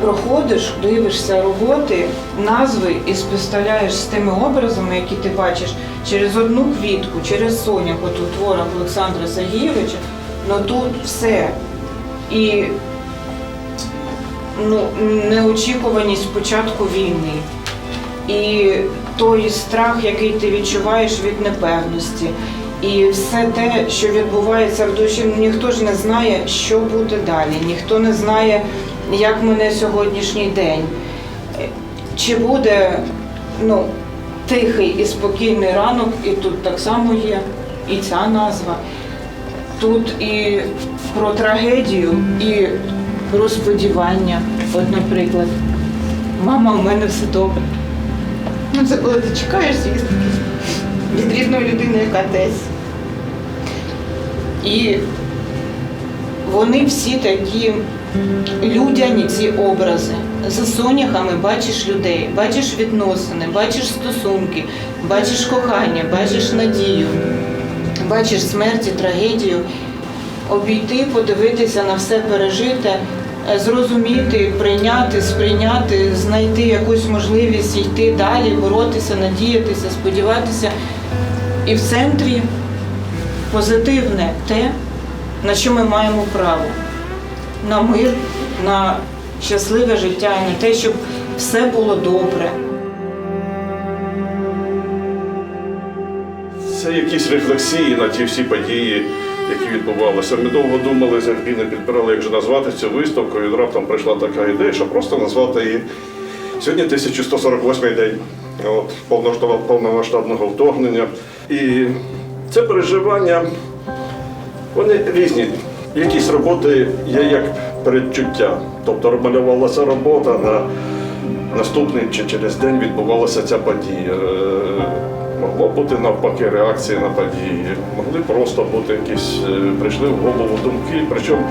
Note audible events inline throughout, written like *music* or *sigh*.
підходиш, дивишся роботи, назви і співставляєш з тими образами, які ти бачиш через одну квітку, через сонях, от у творах Олександра Сергійовича, ну тут все. І ну, неочікуваність початку війни. І той страх, який ти відчуваєш від непевності, і все те, що відбувається в душі, ну, ніхто ж не знає, що буде далі, ніхто не знає, як мене сьогоднішній день. Чи буде ну, тихий і спокійний ранок, і тут так само є, і ця назва. Тут і про трагедію, і про сподівання. От, наприклад, мама, у мене все добре. Ну, це коли ти чекаєш звістки від рідної людини, яка десь. І вони всі такі людяні, ці образи. За соняхами бачиш людей, бачиш відносини, бачиш стосунки, бачиш кохання, бачиш надію, бачиш смерть трагедію. Обійти, подивитися на все пережите, е, зрозуміти, прийняти, сприйняти, знайти якусь можливість йти далі, боротися, надіятися, сподіватися. І в центрі позитивне те, на що ми маємо право. На мир, на щасливе життя, на те, щоб все було добре. Це якісь рефлексії на ті всі події, які відбувалися. Ми довго думали з Альбіною, підбирали, як же назвати цю виставку, і раптом прийшла така ідея, що просто назвати її сьогодні 1148 день от, повномасштабного вторгнення. І це переживання, вони різні. Якісь роботи є як передчуття. Тобто малювалася робота на наступний чи через день відбувалася ця подія. Е, Могло бути навпаки реакції на події, могли просто бути якісь, е, прийшли в голову думки. Причому,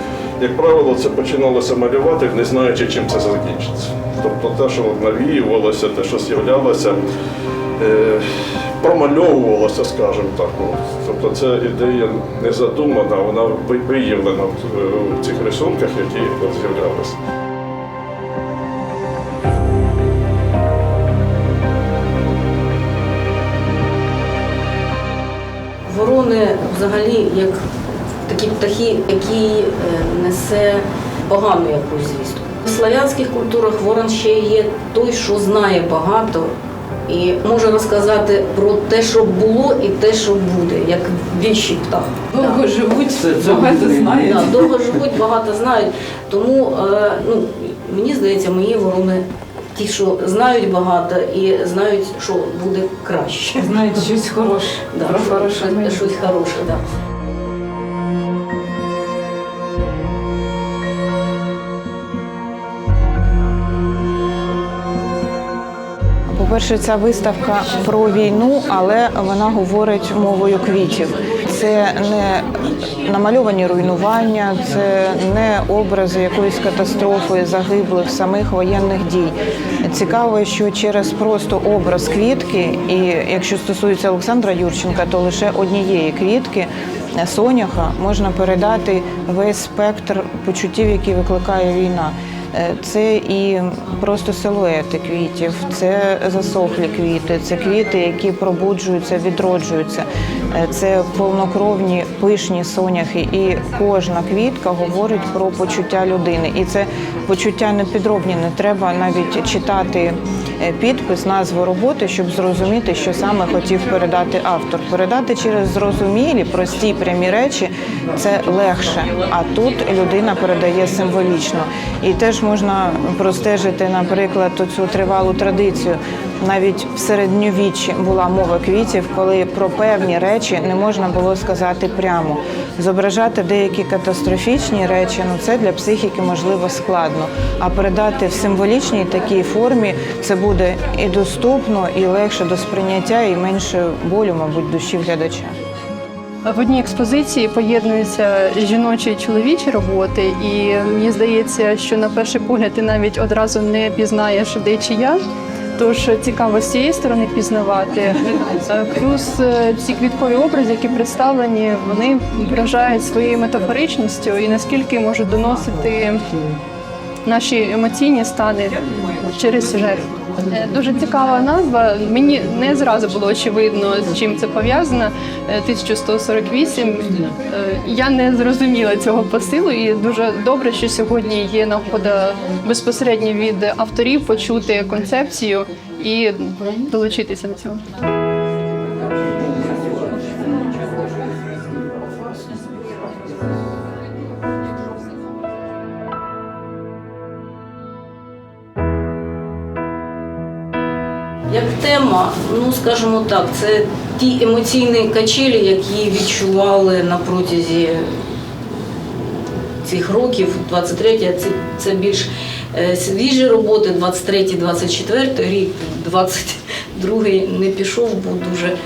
як правило, це починалося малювати, не знаючи, чим це закінчиться. Тобто те, що навіювалося, те, що з'являлося, е, промальовувалося, скажімо так. Тобто ця ідея не задумана, вона ви- виявлена в, е, цих рисунках, які з'являлися. Ворони взагалі як такі птахи, які е, несе погану якусь звістку. В славянських культурах ворон ще є той, що знає багато і може розказати про те, що було, і те, що буде, як більший птах. Довго Так. живуть, Це- це багато знають. Да, довго живуть, багато знають. Тому е, ну, мені здається, мої ворони ті, що знають багато і знають, що буде краще. Знають щось хороше. Да, про що- хороше щось, хороше, да. По-перше, ця виставка про війну, але вона говорить мовою квітів. Це не намальовані руйнування, це не образи якоїсь катастрофи, загиблих самих воєнних дій. Цікаво, що через просто образ квітки, і якщо стосується Олександра Юрченка, то лише однієї квітки. Соняха можна передати весь спектр почуттів, які викликає війна. Е, Це і просто силуети квітів, це засохлі квіти, це квіти, які пробуджуються, відроджуються. Е, Це повнокровні пишні соняхи, і кожна квітка говорить про почуття людини. І це почуття не підробні, не треба навіть читати е, підпис, назву роботи, щоб зрозуміти, що саме хотів передати автор. Передати через зрозумілі, прості, прямі речі це легше. А тут людина передає символічно. І теж можна простежити, наприклад, цю тривалу традицію. Навіть в середньовіччі була мова квітів, коли про певні речі не можна було сказати прямо. Зображати деякі катастрофічні речі, ну це для психіки можливо складно. А передати в символічній такій формі це буде і доступно, і легше до сприйняття, і менше болю, мабуть, душі глядача. В одній експозиції поєднуються жіночі і чоловічі роботи, і мені здається, що на перший погляд ти навіть одразу не пізнаєш, де чия. Тож цікаво з цієї сторони пізнавати. Е, Плюс е, ці квіткові образи, які представлені, вони вражають своєю метафоричністю і наскільки можуть доносити наші емоційні стани через сюжет. Е, Дуже цікава назва. Мені не зразу було очевидно, з чим це пов'язано. Е, 1148. Е, Я не зрозуміла цього посилу, і дуже добре, що сьогодні є нагода безпосередньо від авторів почути концепцію і долучитися до цього. Як тема, ну скажімо так, це ті емоційні качелі, які відчували на протязі цих років, 23 це, це більш е, свіжі роботи, 23-24 рік, 22 не пішов, бо дуже,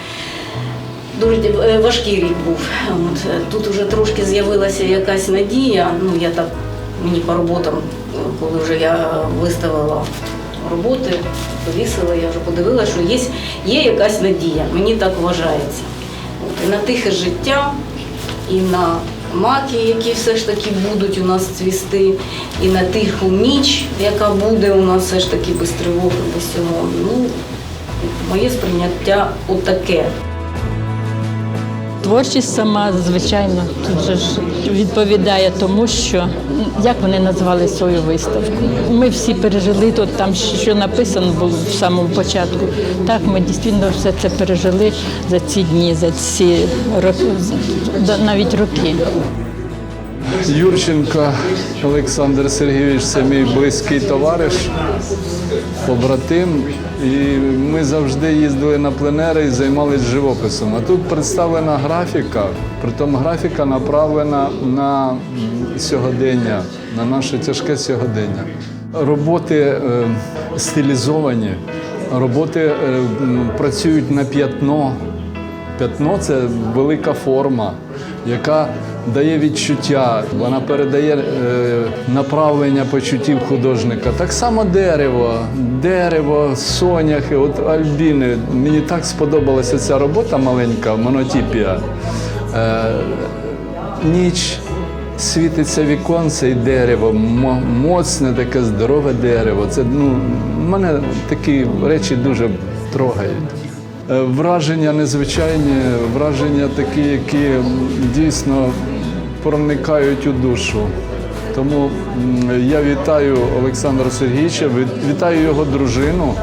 дуже е, важкий рік був. От, е, тут вже трошки з'явилася якась надія. Ну, я так мені по роботам, коли вже я виставила роботи, повісила, я вже подивилася, що є, є якась надія, мені так вважається. От, і на тихе життя, і на маки, які все ж таки будуть у нас цвісти, і на тиху ніч, яка буде у нас все ж таки без тривоги, без цього. Ну, моє сприйняття отаке. Творчість сама, звичайно, тут же ж відповідає тому, що як вони назвали свою виставку. Ми всі пережили тут, там що написано було в самому початку. Так, ми дійсно все це пережили за ці дні, за ці роки, навіть роки. Юрченко Олександр Сергійович це мій близький товариш, побратим. І ми завжди їздили на пленери і займалися живописом. А тут представлена графіка, притом графіка направлена на сьогодення, на наше тяжке сьогодення. Роботи е, стилізовані, роботи е, працюють на п'ятно. П'ятно це велика форма, яка дає відчуття, вона передає е, направлення почуттів художника. Так само дерево, дерево, соняхи, от альбіни. Мені так сподобалася ця робота маленька, монотіпія. Е, ніч світиться віконце і дерево, моцне таке здорове дерево. Це ну, мене такі речі дуже трогають. Е, Враження незвичайні, враження такі, які дійсно проникають у душу. Тому я вітаю Олександра Сергійовича, вітаю його дружину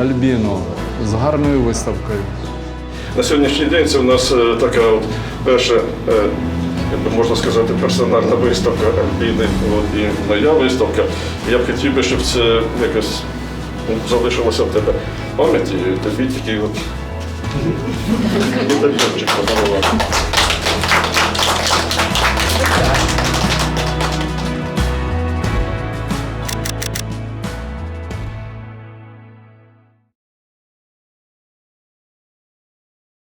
Альбіну з гарною виставкою. На сьогоднішній день це у нас е, така от перша, е, як можна сказати, персональна виставка Альбіни от, і моя виставка. Я б хотів би, щоб це якось ну, залишилося в тебе пам'яті, і тобі такий от *laughs* медальйончик подарувати.